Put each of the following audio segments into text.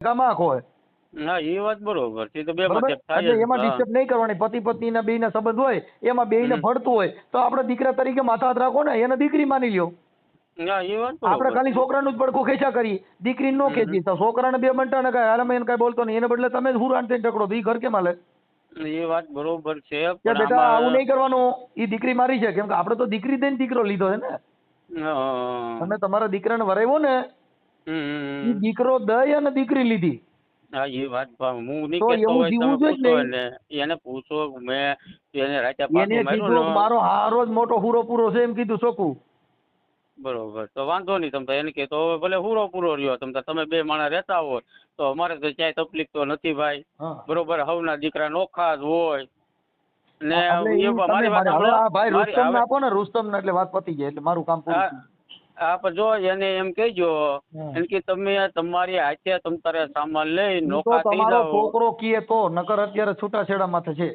કામાં હોય. હા એ વાત બરોબર છે. તો બે બરાબર? મતલબ થાય એટલે એમાં ડિસ્ટર્બ નહીં કરવાની. પતિ પત્ની ના બેયના સંબંધ હોય એમાં બેયને હમ. હોય તો આપણે દીકરા તરીકે માથા હાથ રાખો ને એને દીકરી માની લ્યો. એ આપણે ખાલી છોકરાનું જ પડખું ખેંચા કરી. દીકરી નો. ખેંચી. તો છોકરાને બે મંટા ને કાંઈ હાલમાં એને કાંઈ બોલતો નહીં. એને બદલે તમે જ હુરાણ થઈને ટકડો. તો ઈ ઘર કેમ હાલે? એ વાત બરોબર છે બેટા આવું નહીં કરવાનું. ઈ દીકરી મારી છે. કેમ કે આપણે તો દીકરી દઈને દીકરો લીધો છે ને. તમે તમારા દીકરાને વરાવ્યો ને દીકરો દઈ અને દીકરી લીધી. હા એ વાત હું નહીં કહેતો હોય તમે પૂછો એને. એને પૂછો મેં એને રાતે પાછું માર્યું મારો હારો જ મોટો હુરો પૂરો છે એમ કીધું ચોખ્ખું બરોબર તો વાંધો નહીં તમે એને કે તો હવે ભલે હુરો પૂરો રહ્યો તમે તમે બે માણસ રહેતા હોય તો અમારે તો ક્યાંય તકલીફ તો નથી ભાઈ. બરોબર હવના દીકરા નોખા જ હોય. ને એ મારી વાત ભાઈ રુસ્તમ આપો ને રુસ્તમ એટલે વાત પતી જાય એટલે મારું કામ પૂરું પણ જો એને એમ કહેજો એમ કે તમે તમારી હાથે તમ તારે સામાન લઈ નોકા થઈ જાવ છોકરો કીએ તો નકર અત્યારે છૂટાછેડા માથે છે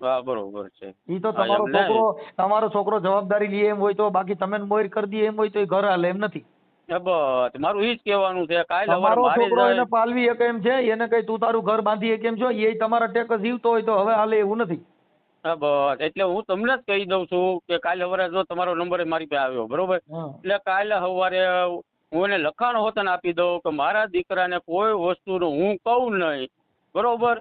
હા બરોબર છે. ઈ તો તમારો છોકરો તમારો છોકરો જવાબદારી લે એમ હોય તો બાકી તમે મોર કરી દે એમ હોય તો એ ઘર હાલે એમ નથી. બસ મારું ઈ જ કહેવાનું છે કાલે અમારો છોકરો એને પાલવી એક એમ છે? એને કઈ તું તારું ઘર બાંધી એક એમ છો? એ તમારા ટેક જીવતો હોય તો હવે હાલે એવું નથી. હા બસ. એટલે હું તમને જ કહી દઉં છું કે કાલે સવારે જો તમારો નંબર મારી પાસે આવ્યો બરોબર? એટલે કાલે સવારે હું એને લખાણ હોતન આપી દઉં કે મારા દીકરાને કોઈ વસ્તુનું હું કહું નહીં બરોબર?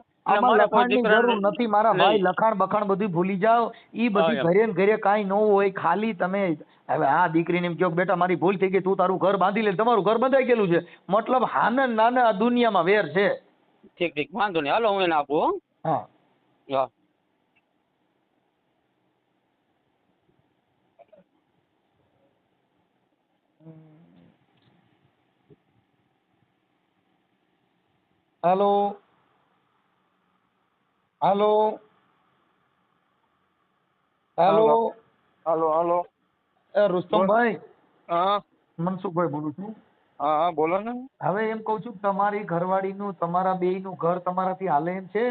નથી. મારા ભાઈ લખાણ બખાણ બધું ભૂલી જાઓ. ઈ બધી ઘરે ઘરે કાંઈ ન હોય ખાલી તમે હવે આ દીકરીને એમ કહો બેટા મારી ભૂલ થઈ ગઈ તું તારું ઘર બાંધી લે તમારું ઘર બંધાઈ ગયેલું છે. મતલબ હાનન નાના આ દુનિયામાં વેર છે. ઠીક ઠીક. વાંધો નહીં. હાલો હું એને આપું હો. હાલો. હાલો. હાલો. હાલો. હાલો એ રુસ્તમભાઈ. હા. મનસુખભાઈ બોલું છું. હા હા બોલો ને. હવે એમ કહું છું તમારી ઘરવાળીનું તમારા બેયનું ઘર તમારાથી હાલે એમ છે?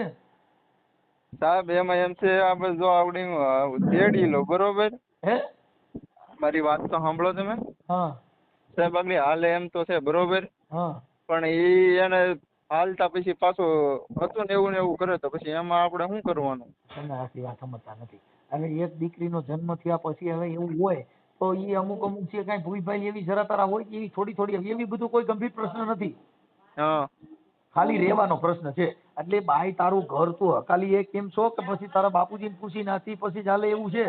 સાહેબ એમાં એમ છે આપણે જો આવડી તેડી લો બરોબર? હે? મારી વાત તો સાંભળો તમે. હા. સાહેબ આગળ હાલે એમ તો છે બરોબર? હા. પણ એ એને હાલતા પછી પાછું હતું ને એવું ને એવું કરે તો પછી એમાં આપણે શું કરવાનું? તમે આખી વાત સમજતા નથી. અને એક દીકરીનો જન્મ થયા પછી હવે એવું હોય તો એ અમુક અમુક છે કાંઈ ભૂઈ ભાઈ એવી જરા તારા હોય કે એવી થોડી થોડી એવી બધું કોઈ ગંભીર પ્રશ્ન નથી. હા. ખાલી રહેવાનો પ્રશ્ન છે. એટલે બાઈ તારું ઘર તું ખાલી એ કેમ છો કે પછી તારા બાપુજી પૂછી નાથી પછી ચાલે એવું છે?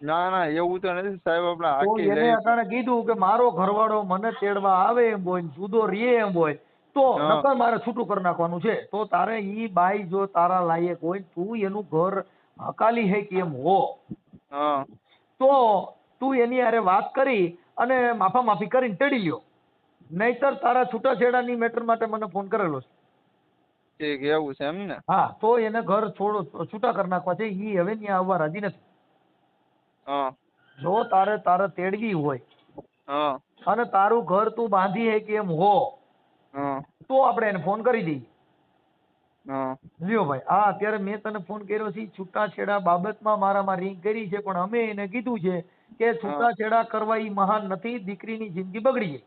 ના ના એવું તો નથી સાહેબ આપણે એને અત્યારે કીધું કે મારો ઘરવાળો મને તેડવા આવે એમ હોય જુદો રહે એમ હોય. તો નકર મારે છૂટું કરી નાખવાનું છે. તો તારે ઈ બાઈ જો તારા લાયક હોય તું એનું ઘર હકાલી હે કેમ હો. તો તું એની હારે વાત કરી અને માફા માફી કરીને ટેડી લ્યો. નહીતર તારા છૂટાછેડાની મેટર માટે મને ફોન કરેલો છે. ઠીક એવું છે એમ ને? હા તો એને ઘર છોડો છૂટા કરી નાખવા છે. ઈ હવે ત્યાં આવવા રાજી નથી. જો તારે તારે તેડવી હોય હા. અને તારું ઘર તું બાંધી હે કેમ હો હા તો આપણે એને ફોન કરી દઈએ. લ્યો ભાઈ હા અત્યારે મેં તને ફોન કર્યો છે છૂટાછેડા બાબતમાં મારામાં રિંગ કરી છે પણ અમે એને કીધું છે કે છૂટાછેડા કરવા ઈ મહાન નથી દીકરીની જિંદગી બગડી જાય.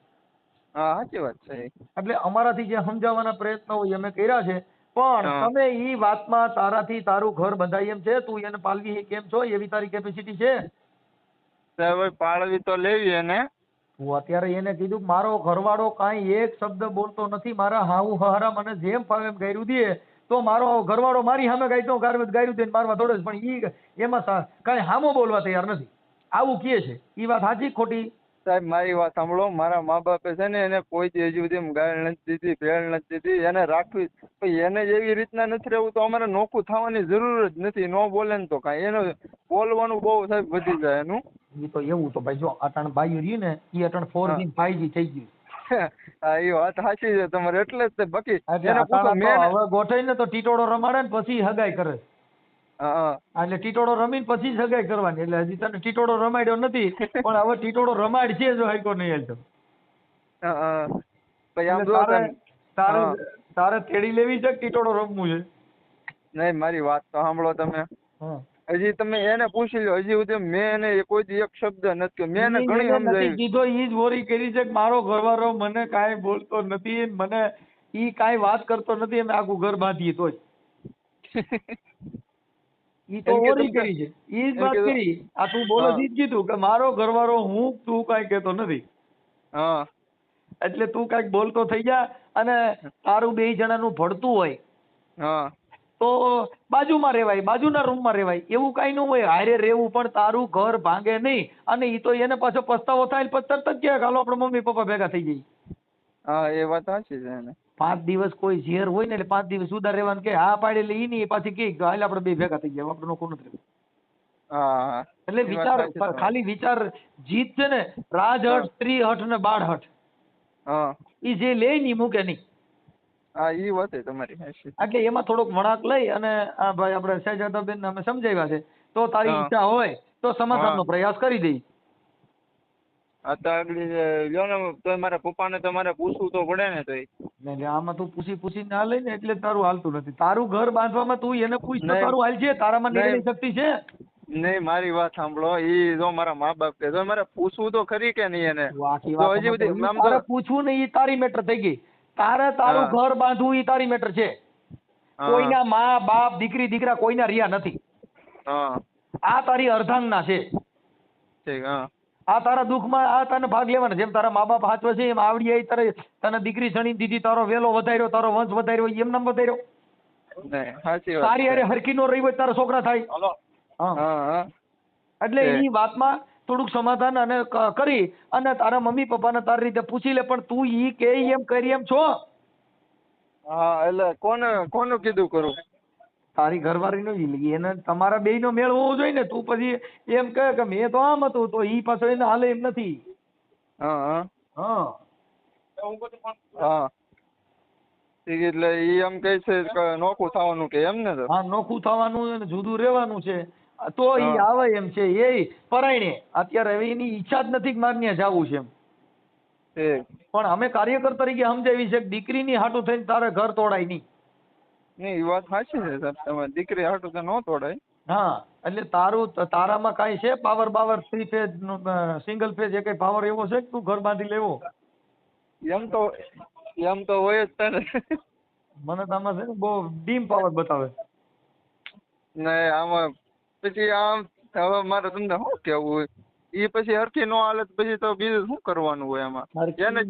હા સાચી વાત છે. એટલે અમારાથી જે સમજાવવાના પ્રયત્નો હોય અમે કર્યા છે પણ. તમે ઈ વાતમાં તારાથી તારું ઘર બંધાય એમ છે તું એને પાલવી કેમ છો એવી તારી કેપેસિટી છે? સાહેબ પાળવી તો લેવી એને. હું અત્યારે એને કીધું, મારો ઘરવાળો કાંઈ એક શબ્દ બોલતો નથી, મારા હાહુ હહારા મને જેમ ફાવે એમ ગાયરું દે. તો મારો ઘરવાળો મારી સામે ગાયતો ગાયરું ગાયરું દે મારવા દોડે છે. પણ ઈ એમાં કાંઈ હામો બોલવા તૈયાર નથી. આવું કહે છે. એ વાત સાચી ખોટી? સાહેબ મારી વાત સાંભળો. મારા મા બાપે છે ને એને કોઈ દી હજુ સુધી ગાળ નથી દીધી ભેળ નથી દીધી. એને રાખવી પણ એને જ એવી રીતના નથી રહેવું તો અમારે નોખું થવાની જરૂર જ નથી. નો બોલે ને તો કાંઈ. એનું બોલવાનું બહુ સાહેબ વધી જાય એનું. એ તો એવું તો ભાઈ જો અટણ ભાઈ રહ્યું ને એ અટણ ફોર. જી ફાઈવ જી થઈ ગયું હા એ વાત સાચી છે તમારે. એટલે જ બાકી હવે ગોઠવીને તો ટીટોળો રમાડે ને પછી હગાઈ કરે. હા એટલે ટીટોળો રમીને પછી સગાઈ કરવાની. એટલે હજી તને ટીટોળો રમાડ્યો નથી પણ હવે ટીટોળો રમાડશે જો હાઈકો નહીં હાલતો હા, હા. આમ એટલે તારે તારે તારે તેડી લેવી છે ટીટોડો રમવું છે? નહીં મારી વાત તો સાંભળો તમે. હજી તમે એને પૂછી લો. હજી સુધી મેં એને કોઈ દી એક શબ્દ નથી મેં એને ઘણી સમજાવી. કીધો ઈ જ વોરી કરી છે કે મારો ઘરવાળો મને કાંઈ બોલતો નથી મને ઈ કાંઈ વાત કરતો નથી અમે આખું ઘર બાંધીએ તોય. ઈ તો ઓરી કરી છે. ઈ જ વાત કરી. આ તું બોલે ઈ જ કીધું કે મારો ઘરવાળો હું તું કાંઈ કહેતો નથી. હા. એટલે તું કાંઈક બોલતો થઈ જા અને તારું બે જણાનું ભળતું હોય. હા. તો બાજુમાં રહેવાય બાજુના રૂમમાં રહેવાય. એવું કાંઈ ન હોય. હારે રહેવું પણ તારું ઘર ભાંગે નહીં. અને એ તો એને પાછો પસ્તાવો થાય પછી તરત જ કે હાલો આપણે મમ્મી પપ્પા ભેગા થઈ જઈએ. હા એ વાત સાચી છે એને. પાંચ દિવસ કોઈ ઝેર હોય ને એટલે પાંચ દિવસ ઉધાર રહેવાનું કે હા પાડે એટલે ઈ નહીં એ પાછી કે હાલ આપણે બે ભેગા થઈ ગયા આપણે નોખું નથી હા એટલે વિચાર ખાલી વિચાર જીત છે ને રાજ હટ સ્ત્રી હઠ ને બાળ હઠ હા. ઈ જે લે ની મૂકે નહીં. હા ઈ વાત છે તમારી એટલે એમાં થોડોક વળાંક લઈ અને આ ભાઈ આપણે સહેજાદાબેન અમે સમજાવ્યા છે. તો તારી ઈચ્છા હોય તો સમાધાનનો. પ્રયાસ કરી દઈ આ તો આગળ લ્યો ને તો મારા પપ્પાને તો પૂછવું તો પડે ને તોય. એટલે આમાં તું પૂછી પૂછીને ના લઈ ને એટલે તારું હાલતું નથી. તારું ઘર બાંધવામાં તું એને પૂછ તો તારું હાલ છે તારામાં નિર્ણય શક્તિ છે. નહીં મારી વાત સાંભળો ઈ જો મારા મા બાપ કે મારે પૂછવું તો ખરી કે નહીં એને? તું હજી બધી તારે પૂછવું નહીં એ તારી મેટર થઈ ગઈ. તારે તારું ઘર બાંધવું એ તારી મેટર છે. હા. કોઈના મા બાપ દીકરી દીકરા કોઈના રહ્યા નથી. હા. આ તારી અર્ધાંગના છે. ઠીક હા. આ તારા દુઃખમાં આ તને ભાગ લેવાનો. જેમ તારા મા બાપ હાચવે છે એમ આવડી આવી તારે તને દીકરી શણી દીધી તારો વેલો વધાર્યો તારો વંશ વધાર્યો એમ નામ વધાર્યો. તારી અરે હરખી નો રહી હોય તારા છોકરા થાય. એટલે એ. વાતમાં થોડુંક સમાધાન અને કરી અને તારા મમ્મી પપ્પાને તારી રીતે પૂછી લે પણ તું ઈ કે એમ કરી એમ છો. હા એટલે કોને કોનું કીધું કરું? તારી ઘરવાળી નો ઈ એને તમારા બે નો મેળ હોવો જોઈએ ને. તું પછી એમ કહે કે મેં તો આમ હતું તો ઈ પાછો એને હાલે એમ નથી. હા હા. હા. હા એટલે ઈ એમ કહે છે કે નોખું થવાનું કે એમ ને હા નોખું થવાનું અને જુદું રહેવાનું છે. તો ઈ આવે એમ છે. એ પરાયણે. અત્યારે હવે એની ઈચ્છા જ નથી કે મારે ત્યાં છે એમ. પણ અમે કાર્યકર તરીકે સમજાવી છે કે દીકરીની હાટું થઈને તારે ઘર તોડાય નહીં. નહીં એ વાત સાચી છે. સાહેબ તમારી દીકરી હાટું તો ન તોડાય. હા એટલે તારું તારામાં કાંઈ છે પાવર બાવર થ્રી ફેઝ સિંગલ ફેઝ એ કઈ પાવર એવો છે કે તું ઘર બાંધી લેવો? એમ તો એમ તો હોય જ તને મને તો આમાં છે ને બહુ ડીમ પાવર બતાવે. ને આમાં પછી આમ હવે મારે તમને શું કેવું હોય? એ પછી હરખી નો હાલે પછી તો બીજું શું કરવાનું હોય એમાં એને.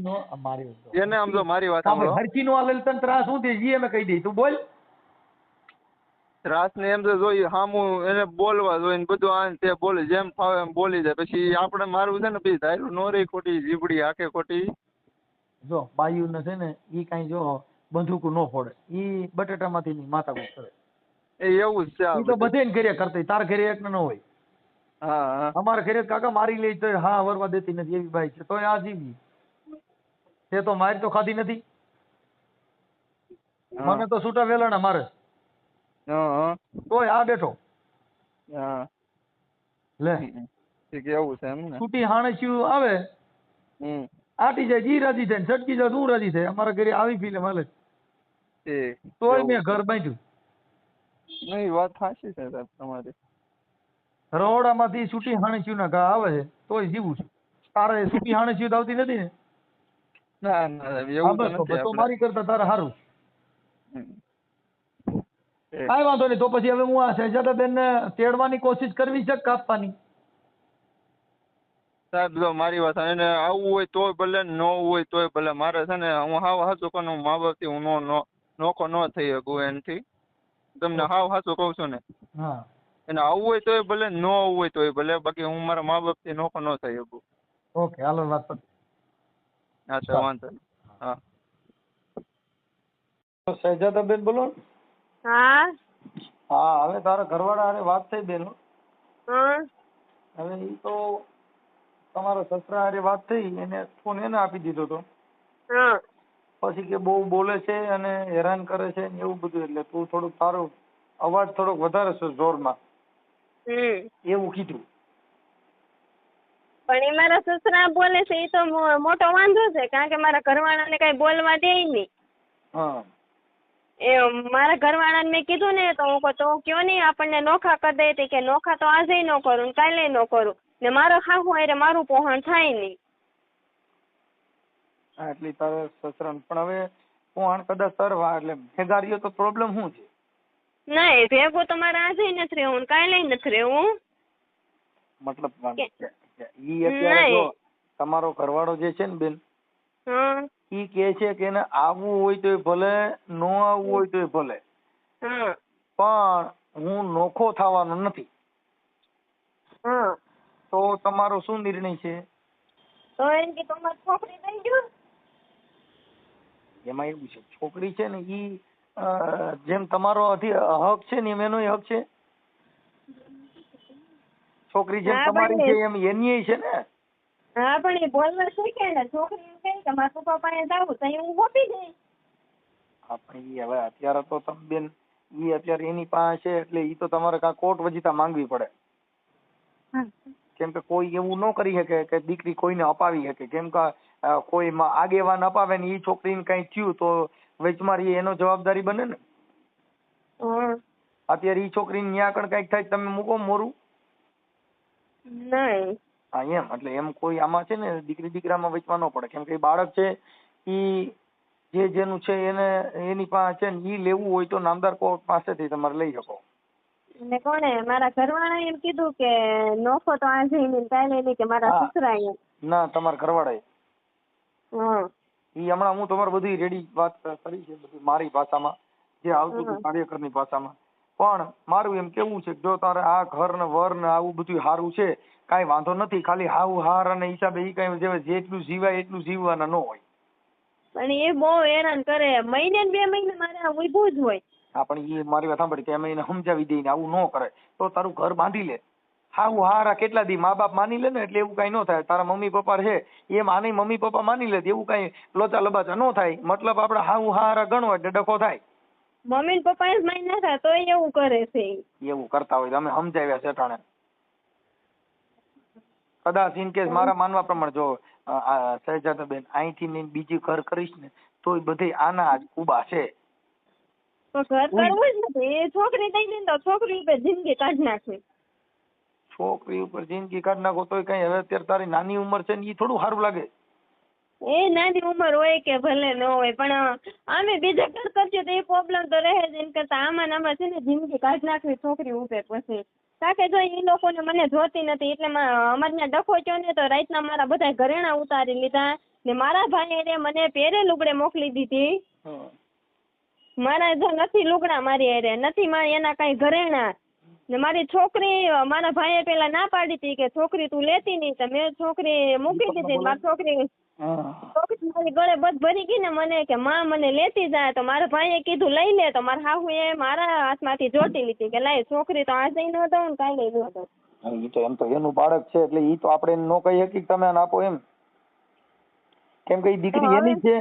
એને આમ તો મારી વાત હરખી નો હાલે તને ત્રાસ શું થઈ ઈ અમે કહી દઈ તું બોલ. રાત ને એમ તો જોઈએ સામું એને બોલવા જોઈએ ને બધું આ ને તે બોલે જેમ ફાવે એમ બોલી જાય. પછી આપણે મારવું છે ને પછી ધાર્યું નો ખોટી જીબડી આખે ખોટી. જો બાયુને છે ને ઈ કાંઈ જો બંદૂક નો ફોડે. ઈ બટેટામાંથી ની માથાકૂટ કરે. એ એવું જ છે આ ઈ તો બધે. ને ઘરે કરતી તાર ઘરે એક ન હોય. હા હા. અમારા ઘરે કાકા મારી લે તો હા વરવા દેતી નથી એવી ભાઈ છે તોય આ જીવી. તે તો મારી તો ખાધી નથી. મને તો છૂટા વેલણા મારે. તોય આ બેઠો. હા. લે. ઠીક એવું છે એમ ને. છૂટી હાણસ્યું આવે. હમ. આટી જાય જી રાજી થાય છટકી જાય તું રાજી થાય? અમારા ઘરે આવી ફિલ્મ હાલે તોય. મેં ઘર બાંધ્યું. નહીં વાત સાચી છે સાહેબ તમારી. રહોડામાંથી છૂટી હાણસ્યું ના ઘા આવે છે તોય જીવું છું. તારે છૂટી હાણસ્યું આવતી નથી ને? ના ના એવું તો નથી. મારી કરતા તારે સારું કાંઈ વાંધો નહીં તો પછી હવે હું આ શહેજાદાબેન ને તેડવાની કોશિશ કરવી છે કાપવાની? સાહેબ જો મારી વાત. એને આવવું હોય તોય ભલે ન હોય તોય ભલે. મારે છે ને હું હાવ હાચું કહું મા બાપથી હું નો નોખો ન થઈ શકું એનથી. તમને હાવ હાચું કહું છું ને. હા. એને આવવું હોય તોય ભલે ન આવવું હોય તોય ભલે બાકી હું મારા મા બાપથી નોખો ન થઈ શકું. ઓકે હાલો વાત હા તો વાંધો હા. શહેજાદાબેન બોલો હા? હા હવે તારા ઘરવાળા હારે વાત થઈ બેનો હા. હવે ઈ તો તમારા સસરા હારે વાત થઈ એને ફોન એને આપી દીધો તો. હા. પછી કે બહુ બોલે છે અને હેરાન કરે છે ને એવું બધું એટલે તું થોડુંક તારો અવાજ થોડોક વધારે છે જોરમાં. એવું કીધું. પણ એ મારા સસરા બોલે છે એ તો મોટો વાંધો છે કારણ કે મારા ઘરવાળાને કઈ બોલવા દે નહીં. હા. એ મારા ઘરવાળાને મેં કીધું ને તો હું કહું તો કયો નહીં આપણને નોખા કરી દે તે કે નોખા તો આજે ન કરું ને કાલે ન કરું. ને મારો ખાવું હારે મારું પોહણ થાય નહીં. હા, એટલી તારે સસરા પણ હવે પોહણ કદાચ તરવા એટલે ભેગા તો પ્રોબ્લેમ શું છે? નહીં ભેગું તો મારે આજે નથી રહેવું ને કાલે નથી રહેવું. મતલબ ઈ અત્યારે. જો તમારો ઘરવાળો જે છે ને બેન હા. ઈ કે છે કે એને આવવું હોય તોય ભલે ન આવવું હોય તોય ભલે. પણ હું નોખો થવાનો નથી. તો તમારો શું નિર્ણય છે? તો એમ કે તમારી છોકરી થઈ ગયો એમાં એવું છે છોકરી છે ને ઈ જેમ તમારો હક છે ને એમ એનોય હક છે? છોકરી જેમ તમારી છે એમ એનીય છે ને? હા પણ એ બોલવા શીખે ને છોકરી એમ કહે કે મારા પપ્પા પાસે જાવું તો હું ગોપી જઈ આપણે હવે અત્યારે તો તમે બેન ઈ અત્યારે એની પાસે એટલે ઈ તો તમારે કાં કોર્ટ વજીતા માંગવી પડે. કેમ કે કોઈ એવું ન કરી શકે કે દીકરી કોઈને અપાવી શકે. કેમ કે કોઈ માં આગેવાન અપાવે ને એ છોકરીને કઈ થયું તો વેચમારી એનો જવાબદારી બને ને. અત્યારે ઈ છોકરીને ત્યાં આગળ કંઈક થાય તમે મૂકો મોરું. નહીં. હા એમ. એટલે એમ કોઈ આમાં છે ને દીકરી દીકરામાં વચમાં ન પડે. કેમ કે બાળક છે એ જે જેનું છે એને એની પાસે છે ને એ લેવું હોય તો નામદાર કોર્ટ પાસેથી તમારે લઈ શકો. ને કોણે? મારા ઘરવાળા એમ કીધું કે નોખો તો આ નહીં ને કાલે નહીં કે મારા. સસરા એમ. ના તમારા ઘરવાળાએ. હા એ હમણાં હું તમારે બધી રેડી વાત કરી છે બધી મારી ભાષામાં જે આવતું હતું. કાર્યકરની ભાષામાં. પણ મારું એમ કેવું છે કે જો તારે આ ઘર ને વર ને આવું બધું સારું છે કાંઈ વાંધો નથી ખાલી હાવ હાર અને હિસાબે એ કાંઈ જેટલું જીવાય એટલું જીવવાના ન હોય. પણ એ બહુ હેરાન કરે. મહિને બે મહિને મારે ઊભું જ હોય. હા પણ એ મારી વાત સાંભળી કે અમે એને સમજાવી દઈએ આવું ન કરે. તો તારું ઘર બાંધી લે. હાવ હારા કેટલા દી મા બાપ માની લે ને એટલે એવું કાંઈ ન થાય. તારા મમ્મી પપ્પા છે એ આની મમ્મી પપ્પા માની લે એવું કાંઈ લોચા લબાચા ન થાય. મતલબ આપણે હાવ હારા ગણો એટલે ડખો થાય. મમ્મી પપ્પા જ ના થાય તો એવું કરે છે એવું કરતા હોય તમે અમે સમજાવ્યા છે ટાણે કદાચ ઇન કેસ મારા માનવા પ્રમાણે જો સહેજાદા બેન અહીંથી ને બીજી ઘર કરીશ ને તોય બધે આના જ ઊભા છે તો ઘર કરવું જ નથી. એ છોકરી થઈ ગઈ તો છોકરી ઉપર જિંદગી કાઢ નાખવી. છોકરી ઉપર જિંદગી કાઢી નાખો તોય કઈ હવે અત્યારે તારી નાની ઉંમર છે ને એ થોડું સારું લાગે. એ નાની ઉંમર હોય કે ભલે ન હોય પણ આમે બીજા ઘર કરજો તો એ પ્રોબ્લેમ તો રહે જ. એમ કરતા આમાં આમાં છે ને જિંદગી કાઢ નાખવી છોકરી ઉપર પછી. કારણ કે જો એ લોકોને મને જોતી નથી એટલે અમારે ત્યાં ડખો થયો ને તો રાતના મારા બધા ઘરેણા ઉતારી લીધા ને મારા એને મને પહેરે લુગડે મોકલી દીધી. મારા જો નથી લુગડા મારી હારે નથી મારી એના કાંઈ ઘરેણા. ને મારી છોકરી મારા ભાઈએ પેલા ના પાડી હતી કે છોકરી તું લેતી નહીં તો મેં છોકરી મૂકી દીધી મારી છોકરી મારી ગળે બધ ભરી ગઈ ને મને કે માં મને લેતી જાય. તો મારા ભાઈએ કીધું લઈ લે. તો મારા હાહુએ મારા હાથમાંથી જોટી લીધી કે લાય છોકરી તો આજે ન દઉં ને કાલે ન દઉં હા, તો એમ તો એનું બાળક છે એટલે ઈ તો આપણે એને નો કહી શકીએ તમે આપો એમ. કેમ કે ઈ દીકરી એની છે.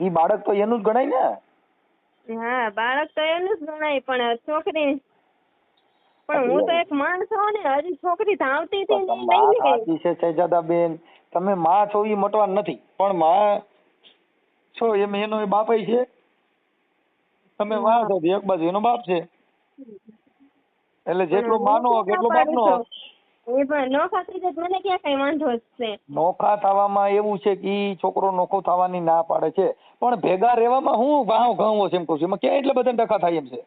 ઈ બાળક તો એનું જ ગણાય ને. હા બાળક તો એનું જ ગણાય પણ છોકરી પણ હું તો એક માણસ છું ને હજી છોકરી ધાવતી હતી ને નહીં ગઈ સાચી છે શહેજાદાબેન. તમે માં છો એ મટવાનું નથી. પણ માં છો એમ એનો એ બાપ છે. તમે માં છો એક બાજુ એનો બાપ છે. એટલે જેટલો માનો તો એટલો બાપ ન નોખા થવામાં એવું છે કે ઈ છોકરો નોખો થવાની ના પાડે છે. પણ ભેગા રહેવામાં હું વાહ ઘઉં છે એમ કહું છું. એમાં ક્યાં એટલે બધા ડખા થાય એમ છે?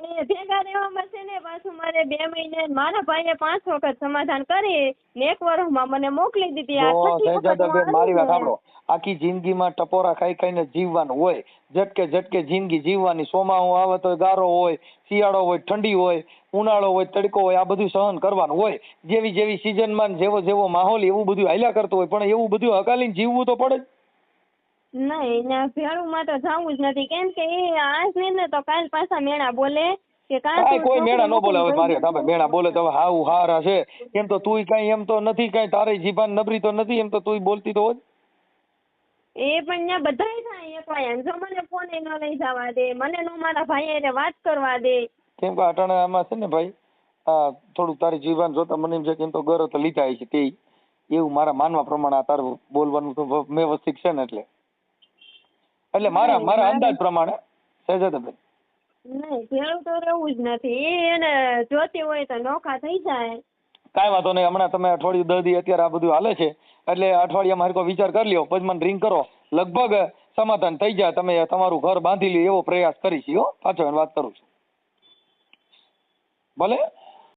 એ ભેગા રહેવામાં મળશે ને પાછું મારે બે મહિને મારા ભાઈએ પાંચ વખત સમાધાન કરી ને એક વર્ષમાં મને મોકલી દીધી. આ છઠ્ઠી વખત મારી વાત સાંભળો. આખી જિંદગીમાં ટપોરા ખાઈ ખાઈને જીવવાનું હોય ઝટકે ઝટકે જિંદગી જીવવાની. ચોમાસું આવે તો ગારો હોય શિયાળો હોય ઠંડી હોય ઉનાળો હોય તડકો હોય આ બધું સહન કરવાનું હોય. જેવી જેવી સિઝનમાં જેવો જેવો માહોલ એવું બધું હાલ્યા કરતું હોય પણ એવું બધું હકાલીને જીવવું તો પડે જ. નહીં ના ભેળુંમાં તો જાવું જ નથી. કેમ કે એ આજ નહીં ને તો કાલ પાછા મેણા બોલે કે કાંઈ કોઈ મેળા ન બોલે હવે મારે. તમે મેળા બોલે તો હવે હારા છે. એમ તો તુંય કાંઈ એમ તો નથી કાંઈ. તારે જીભાન નબરી તો નથી એમ તો તુંય બોલતી તો એ પણ ત્યાં બધાય થાય. એકવાયા જો મને ફોને ન લઈ જવા દે મને નો મારા ભાઈ એને વાત કરવા દે. કેમ કે અટાણે આમાં છે ને ભાઈ આ થોડું તારી જીવન જોતા મને એમ છે કે એમ તો ગરો તો લીધા છે તે એવું મારા માનવા પ્રમાણે આ તારું બોલવાનું તો વ્યવસ્થિત છે ને એટલે. એટલે મારા મારા અંદાજ પ્રમાણે સહેજાદાબેન નહીં ભેળું તો રહેવું જ નથી. એને જોતી હોય તો નોખા થઈ જાય. કાંઈ વાંધો નહીં હમણાં તમે અઠવાડિયું દર્દી અત્યારે આ બધું હાલે છે એટલે અઠવાડિયામાં હરકો વિચાર કરી લ્યો પછી મને રિંગ કરો. લગભગ સમાધાન થઈ જાય તમે તમારું ઘર બાંધી લે એવો પ્રયાસ કરીશ હો. પાછો વાત કરું છું. ભલે?